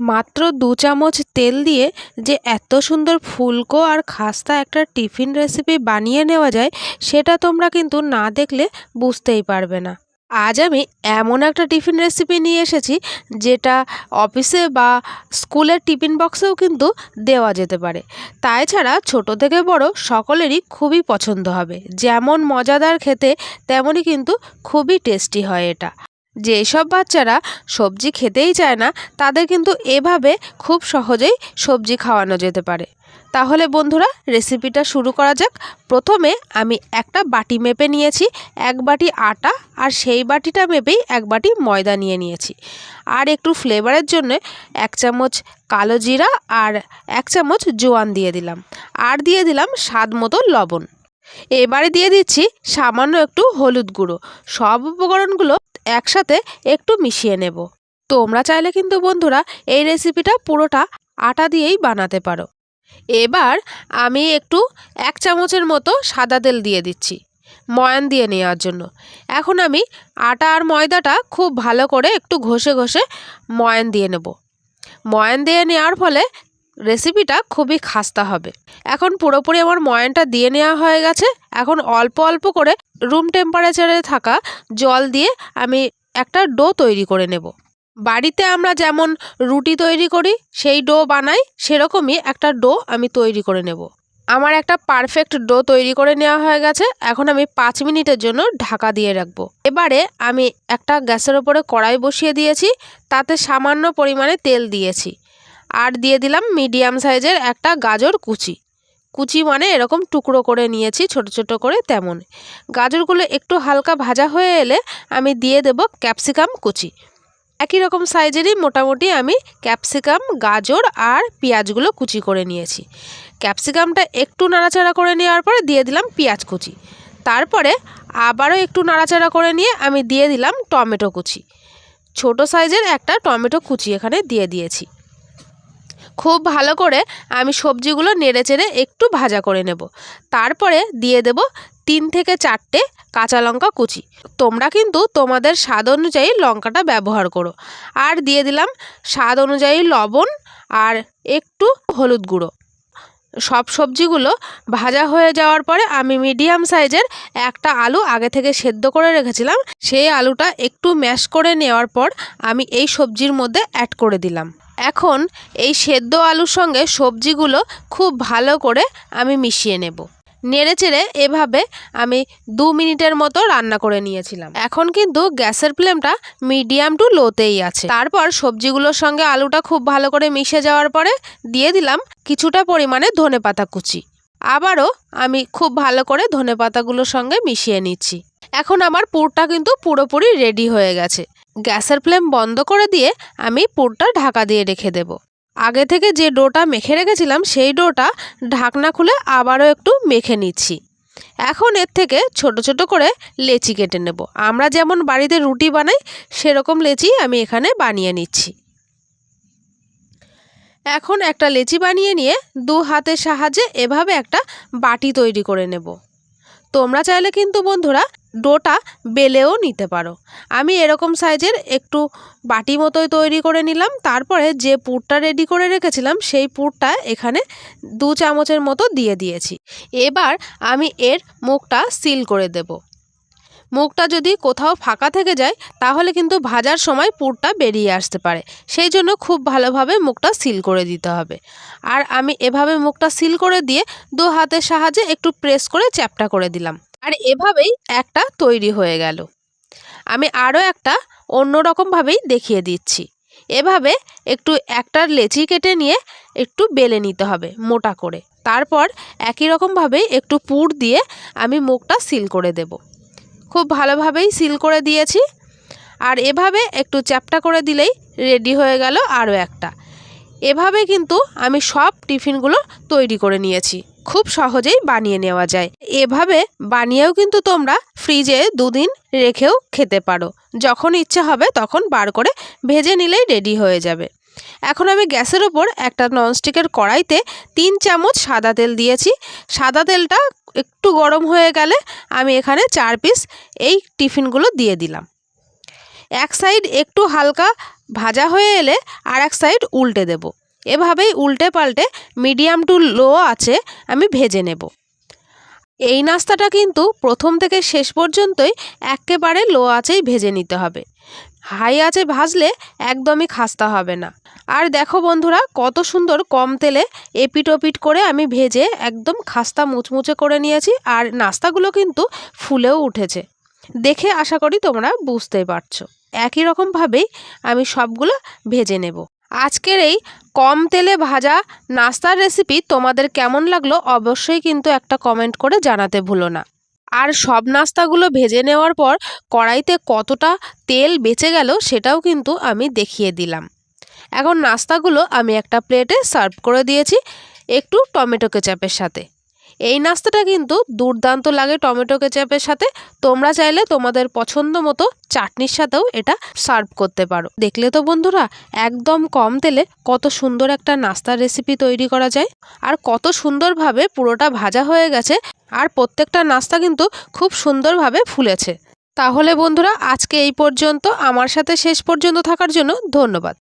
মাত্র দু চামচ তেল দিয়ে যে এত সুন্দর ফুলকো আর খাস্তা একটা টিফিন রেসিপি বানিয়ে নেওয়া যায়, সেটা তোমরা কিন্তু না দেখলে বুঝতেই পারবে না। আজ আমি এমন একটা টিফিন রেসিপি নিয়ে এসেছি, যেটা অফিসে বা স্কুলের টিফিন বক্সেও কিন্তু দেওয়া যেতে পারে। তাই ছাড়া ছোট থেকে বড় সকলেরই খুবই পছন্দ হবে। যেমন মজাদার খেতে, তেমনই কিন্তু খুবই টেস্টি হয় এটা। যেসব বাচ্চারা সবজি খেতেই চায় না, তাদের কিন্তু এভাবে খুব সহজেই সবজি খাওয়ানো যেতে পারে। তাহলে বন্ধুরা রেসিপিটা শুরু করা যাক। প্রথমে আমি একটা বাটি মেপে নিয়েছি, এক বাটি আটা আর সেই বাটিটা মেপেই এক বাটি ময়দা নিয়ে নিয়েছি। আর একটু ফ্লেভারের জন্য এক চামচ কালো জিরা আর এক চামচ জোয়ান দিয়ে দিলাম। আর দিয়ে দিলাম স্বাদ মতো লবণ। এবারে দিয়ে দিচ্ছি সামান্য একটু হলুদ গুঁড়ো। সব উপকরণগুলো একসাথে একটু মিশিয়ে নেব। তোমরা চাইলে কিন্তু বন্ধুরা এই রেসিপিটা পুরোটা আটা দিয়েই বানাতে পারো। এবার আমি একটু এক চামচের মতো সাদা তেল দিয়ে দিচ্ছি ময়ান দিয়ে নেওয়ার জন্য। এখন আমি আটা আর ময়দাটা খুব ভালো করে একটু ঘষে ঘষে ময়ান দিয়ে নেব। ময়ান দিয়ে নেওয়ার ফলে রেসিপিটা খুবই খাস্তা হবে। এখন পুরোপুরি আমার ময়ানটা দিয়ে নেওয়া হয়ে গেছে। এখন অল্প অল্প করে রুম টেম্পারেচারে থাকা জল দিয়ে আমি একটা ডো তৈরি করে নেব। বাড়িতে আমরা যেমন রুটি তৈরি করি, সেই ডো বানাই, সেরকমই একটা ডো আমি তৈরি করে নেব। আমার একটা পারফেক্ট ডো তৈরি করে নেওয়া হয়ে গেছে, এখন আমি পাঁচ মিনিটের জন্য ঢাকা দিয়ে রাখব। এবারে আমি একটা গ্যাসের ওপরে কড়াই বসিয়ে দিয়েছি, তাতে সামান্য পরিমাণে তেল দিয়েছি। আর দিয়ে দিলাম মিডিয়াম সাইজের একটা গাজর কুচি। কুচি মানে এরকম টুকরো করে নিয়েছি, ছোট ছোট করে তেমন। গাজরগুলো একটু হালকা ভাজা হয়ে এলে আমি দিয়ে দেব ক্যাপসিকাম কুচি। একই রকম সাইজেরই মোটামুটি আমি ক্যাপসিকাম, গাজর আর পেঁয়াজগুলো কুচি করে নিয়েছি। ক্যাপসিকামটা একটু নাড়াচাড়া করে নেওয়ার পরে দিয়ে দিলাম পেঁয়াজ কুচি। তারপরে আবারও একটু নাড়াচাড়া করে নিয়ে আমি দিয়ে দিলাম টমেটো কুচি। ছোট সাইজের একটা টমেটো কুচি এখানে দিয়ে দিয়েছি। খুব ভালো করে আমি সবজিগুলো নেড়ে চেড়ে একটু ভাজা করে নেব। তারপরে দিয়ে দেব তিন থেকে চারটে কাঁচা লঙ্কা কুচি। তোমরা কিন্তু তোমাদের স্বাদ অনুযায়ী লঙ্কাটা ব্যবহার করো। আর দিয়ে দিলাম স্বাদ অনুযায়ী লবণ আর একটু হলুদ গুঁড়ো। সব সবজিগুলো ভাজা হয়ে যাওয়ার পরে আমি মিডিয়াম সাইজের একটা আলু আগে থেকে সেদ্ধ করে রেখেছিলাম। সেই আলুটা একটু ম্যাশ করে নেওয়ার পর আমি এই সবজির মধ্যে অ্যাড করে দিলাম। এখন এই সেদ্ধ আলুর সঙ্গে সবজিগুলো খুব ভালো করে আমি মিশিয়ে নেব। নেড়ে চেড়ে এভাবে আমি দু মিনিটের মতো রান্না করে নিয়েছিলাম। এখন কিন্তু গ্যাসের ফ্লেমটা মিডিয়াম টু লোতেই আছে। তারপর সবজিগুলোর সঙ্গে আলুটা খুব ভালো করে মিশে যাওয়ার পরে দিয়ে দিলাম কিছুটা পরিমাণে ধনে পাতা কুচি। আবারও আমি খুব ভালো করে ধনে পাতাগুলোর সঙ্গে মিশিয়ে নিচ্ছি। এখন আমার পুরটা কিন্তু পুরোপুরি রেডি হয়ে গেছে। গ্যাসের ফ্লেম বন্ধ করে দিয়ে আমি পুরটা ঢাকা দিয়ে রেখে দেব। আগে থেকে যে ডোটা মেখে রেখেছিলাম, সেই ডোটা ঢাকনা খুলে আবারও একটু মেখে নিচ্ছি। এখন এর থেকে ছোট ছোট করে লেচি কেটে নেব। আমরা যেমন বাড়িতে রুটি বানাই, সেরকম লেচি আমি এখানে বানিয়ে নিচ্ছি। এখন একটা লেচি বানিয়ে নিয়ে দু হাতের সাহায্যে এভাবে একটা বাটি তৈরি করে নেব। তোমরা চাইলে কিন্তু বন্ধুরা ডোটা বেলেও নিতে পারো। আমি এরকম সাইজের একটু বাটি মতোই তৈরি করে নিলাম। তারপরে যে পুরটা রেডি করে রেখেছিলাম, সেই পুরটা এখানে দু চামচের মতো দিয়ে দিয়েছি। এবার আমি এর মুখটা সিল করে দেব। মুখটা যদি কোথাও ফাঁকা থেকে যায়, তাহলে কিন্তু ভাজার সময় পুরটা বেরিয়ে আসতে পারে। সেই জন্য খুব ভালোভাবে মুখটা সিল করে দিতে হবে। আর আমি এভাবে মুখটা সিল করে দিয়ে দু হাতের সাহায্যে একটু প্রেস করে চ্যাপটা করে দিলাম। আর এভাবেই একটা তৈরি হয়ে গেল। আমি আরও একটা অন্য রকমভাবেই দেখিয়ে দিচ্ছি। এভাবে একটু একটা লেচি কেটে নিয়ে একটু বেলে নিতে হবে মোটা করে। তারপর একই রকমভাবেই একটু পুর দিয়ে আমি মুখটা সিল করে দেব। খুব ভালোভাবেই সিল করে দিয়েছি। আর এভাবে একটু চ্যাপটা করে দিলেই রেডি হয়ে গেল আরও একটা। এভাবে কিন্তু আমি সব টিফিনগুলো তৈরি করে নিয়েছি। খুব সহজেই বানিয়ে নেওয়া যায়। এভাবে বানিয়েও কিন্তু তোমরা ফ্রিজে দুদিন রেখেও খেতে পারো। যখন ইচ্ছে হবে তখন বার করে ভেজে নিলেই রেডি হয়ে যাবে। এখন আমি গ্যাসের ওপর একটা ননস্টিকের কড়াইতে তিন চামচ সাদা তেল দিয়েছি। সাদা তেলটা একটু গরম হয়ে গেলে আমি এখানে চার পিস এই টিফিনগুলো দিয়ে দিলাম। এক সাইড একটু হালকা ভাজা হয়ে এলে আর এক সাইড উল্টে দেব। এভাবেই উল্টে পাল্টে মিডিয়াম টু লো আছে, আমি ভেজে নেব। এই নাস্তাটা কিন্তু প্রথম থেকে শেষ পর্যন্তই একেবারে লো আঁচেই ভেজে নিতে হবে। হাই আঁচে ভাজলে একদমই খাস্তা হবে না। আর দেখো বন্ধুরা, কত সুন্দর কম তেলে এপিট ওপিট করে আমি ভেজে একদম খাস্তা মুচমুচে করে নিয়েছি আর নাস্তাগুলো কিন্তু ফুলেও উঠেছে। দেখে আশা করি তোমরা বুঝতেই পারছ। একই রকমভাবেই আমি সবগুলো ভেজে নেব। আজকের এই কম তেলে ভাজা নাস্তার রেসিপি তোমাদের কেমন লাগল অবশ্যই কিন্তু একটা কমেন্ট করে জানাতে ভুলো না। আর সব নাস্তাগুলো ভেজে নেওয়ার পর কড়াইতে কতটা তেল বেঁচে গেল সেটাও কিন্তু আমি দেখিয়ে দিলাম। এখন নাস্তাগুলো আমি একটা প্লেটে সার্ভ করে দিয়েছি, একটু টমেটো কেচাপের সাথে। এই নাস্তাটা কিন্তু দুর্দান্ত লাগে টমেটো কেচাপের সাথে। তোমরা চাইলে তোমাদের পছন্দ মতো চাটনির সাথেও এটা সার্ভ করতে পারো। দেখলে তো বন্ধুরা, একদম কম তেলে কত সুন্দর একটা নাস্তার রেসিপি তৈরি করা যায়। আর কত সুন্দরভাবে পুরোটা ভাজা হয়ে গেছে আর প্রত্যেকটা নাস্তা কিন্তু খুব সুন্দরভাবে ফুলেছে। তাহলে বন্ধুরা, আজকে এই পর্যন্ত। আমার সাথে শেষ পর্যন্ত থাকার জন্য ধন্যবাদ।